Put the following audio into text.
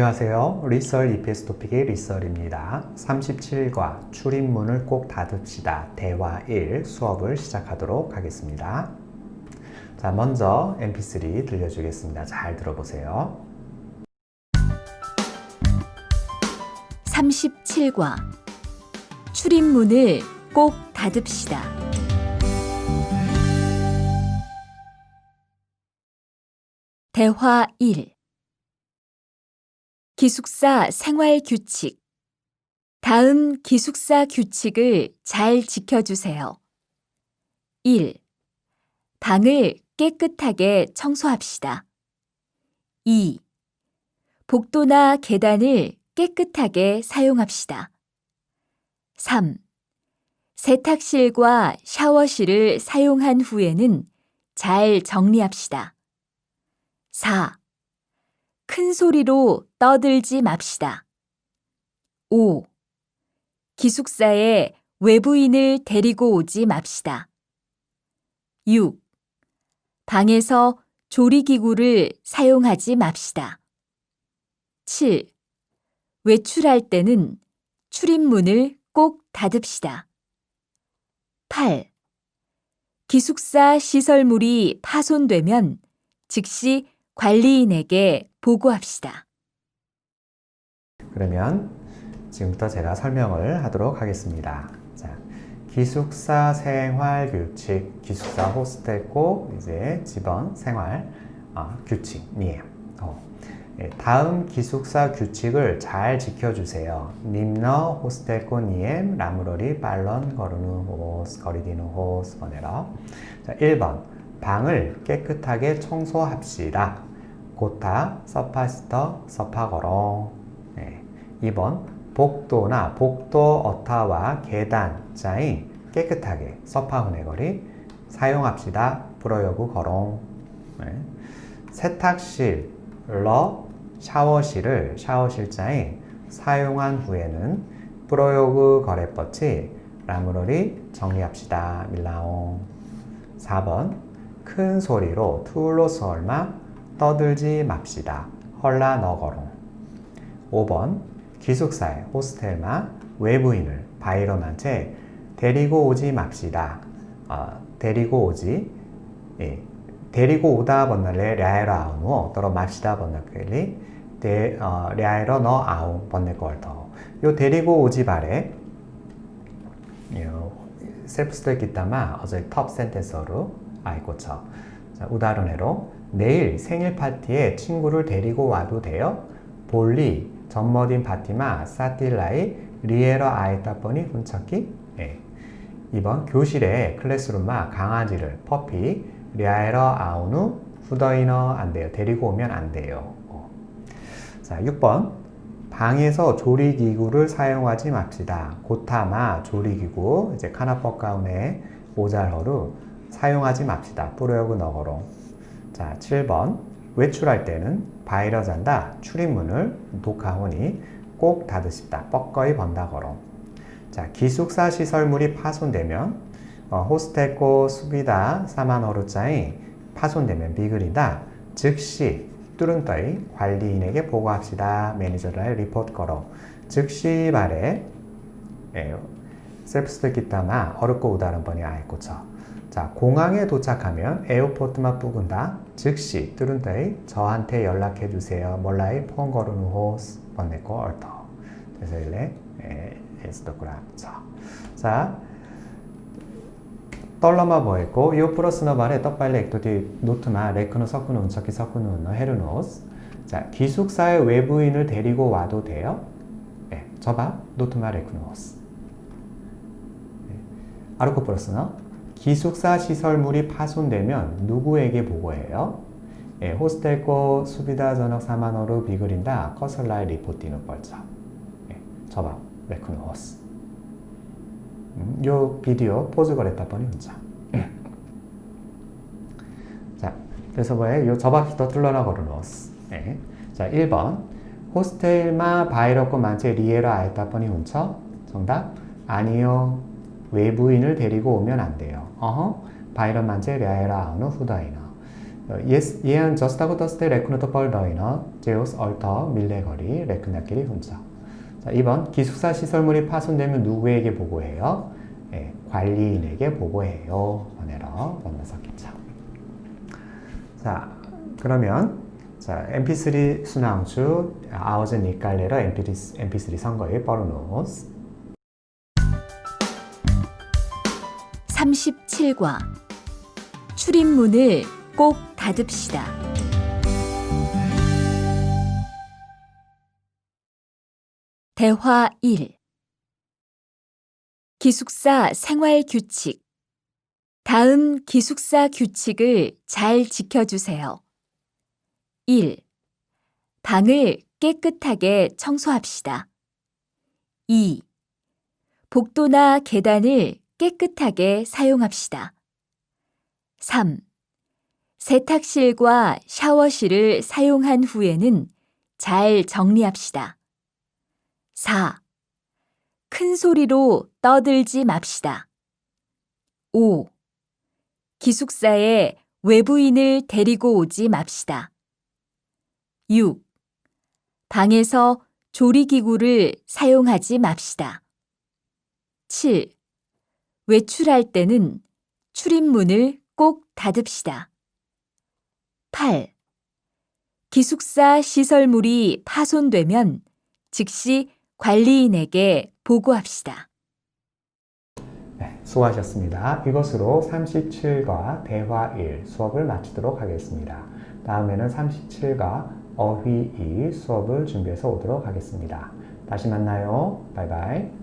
안녕하세요. 리썰 EPS 토픽의 리썰입니다. 37과 출입문을 꼭 닫읍시다. 대화 1 수업을 시작하도록 하겠습니다. 자, 먼저 mp3 들려주겠습니다. 잘 들어보세요. 37과 출입문을 꼭 닫읍시다. 대화 1 기숙사 생활 규칙 다음 기숙사 규칙을 잘 지켜주세요. 1. 방을 깨끗하게 청소합시다. 2. 복도나 계단을 깨끗하게 사용합시다. 3. 세탁실과 샤워실을 사용한 후에는 잘 정리합시다. 4. 큰 소리로 떠들지 맙시다. 5. 기숙사에 외부인을 데리고 오지 맙시다. 6. 방에서 조리기구를 사용하지 맙시다. 7. 외출할 때는 출입문을 꼭 닫읍시다. 8. 기숙사 시설물이 파손되면 즉시 관리인에게 보고합시다. 그러면 지금부터 제가 설명을 하도록 하겠습니다. 자, 기숙사 생활 규칙, 기숙사 호스텔 꼭 이제 집원 생활 어, 규칙이에요. 어. 예, 다음 기숙사 규칙을 잘 지켜주세요. 님너 호스텔코 니엠 라무로리 빨런 거르누 호스 거리디누 호스. 자, 1번 방을 깨끗하게 청소합시다. 고타 서파스터 서파거롱. 네. 2번 복도나 복도 어타와 계단 자인 깨끗하게 서파훈의거리 사용합시다. 불어요구 거롱. 네. 세탁실 러 샤워실을 샤워실자인 사용한 후에는 프로요그 거래법치 라무로리 정리합시다 밀라옹 4번 큰 소리로 툴로스 얼마 떠들지 맙시다. 헐라 너거롱 5번 기숙사에 호스텔마 외부인을 바이러만체 데리고 오지 맙시다. 어, 데리고 오지 예, 데리고 오다 번날래 랴에러 아우누 또로 맙시다 번날끌리. 데 어, 랴에러 너 아우 번날 걸더 요 데리고 오지 바래. 요 셀프 스토 기타마 어제 톱 센텐서로. 아이고쳐. 자, 우다른해로 내일 생일 파티에 친구를 데리고 와도 돼요? 볼리 전머딘 파티마 사틸라이 리에러 아이따번이 훈척기 예. 2번 교실에 클래스룸마 강아지를 퍼피 리아에러 아우누 후더이너 안 돼요. 데리고 오면 안 돼요. 어. 자, 6번. 방에서 조리기구를 사용하지 맙시다. 고타마 조리기구, 이제 카나퍼 가운에 오잘허루 사용하지 맙시다. 뿌려요그 너거로. 자, 7번. 외출할 때는 바이러 잔다. 출입문을 독하오니 꼭 닫으십다. 뻐거이 번다거로. 자, 기숙사 시설물이 파손되면 어, 호스텔코 수비다 사만어루짜이 파손되면 비글이다 즉시 뚜른떠이 관리인에게 보고합시다 매니저를 리포트 걸어 즉시 말에 예, 셀프스트 기타마 어렵고 우다른 번이 아이고쳐 자 공항에 도착하면 에어포트만 뿌근다. 즉시 뚜른떠이 저한테 연락해 주세요. 몰라이 폰거르누 호스 번네코 얼터 그래서 일레 에스토크라. 자 떨러마 뭐했고 요 플러스너 말에 떡발레 액토디 노트마 레크노 서쿠노 운척기 서쿠노 헤르노스. 자 기숙사의 외부인을 데리고 와도 돼요? 네, 저봐 노트마 레크노스. 네. 아르코 플러스너 기숙사 시설물이 파손되면 누구에게 보고해요? 예, 호스텔코 수비다 전역 사만어로 비그린다 커슬라이 리포티노 벌자 예, 저봐 레크노스 음, 요 비디오 포즈 거랬다 보니 혼자. 자, 그래서 뭐에 요 저박부터 뚫러나 걸어놓았어. 네. 자, 1번. 호스텔마 바이러코 만체 리에라 아에다 보니 hun쳐 정답. 아니요. 외부인을 데리고 오면 안 돼요. 어허. 바이러 만체 리아에라 아우노 후다이너. 어, 예스, 예안 저스타고 더스테 레크노토 뻘더이너 제우스 얼터 밀레거리 레크나끼리 훈적 자, 2번 기숙사 시설물이 파손되면 누구에게 보고해요? 예, 관리인에게 보고해요. 번외로 만나서겠죠. 자, 그러면 자, MP3 순항주 아우즈 니칼레러 MP3, MP3 선거의 버르노스 37과 출입문을 꼭 닫읍시다. 대화 1 기숙사 생활 규칙 다음 기숙사 규칙을 잘 지켜주세요. 1. 방을 깨끗하게 청소합시다. 2. 복도나 계단을 깨끗하게 사용합시다. 3. 세탁실과 샤워실을 사용한 후에는 잘 정리합시다. 4. 큰 소리로 떠들지 맙시다. 5. 기숙사에 외부인을 데리고 오지 맙시다. 6. 방에서 조리기구를 사용하지 맙시다. 7. 외출할 때는 출입문을 꼭 닫읍시다. 8. 기숙사 시설물이 파손되면 즉시 관리인에게 보고합시다. 네, 수고하셨습니다. 이것으로 37과 대화 1 수업을 마치도록 하겠습니다. 다음에는 37과 어휘 2 수업을 준비해서 오도록 하겠습니다. 다시 만나요. 바이바이.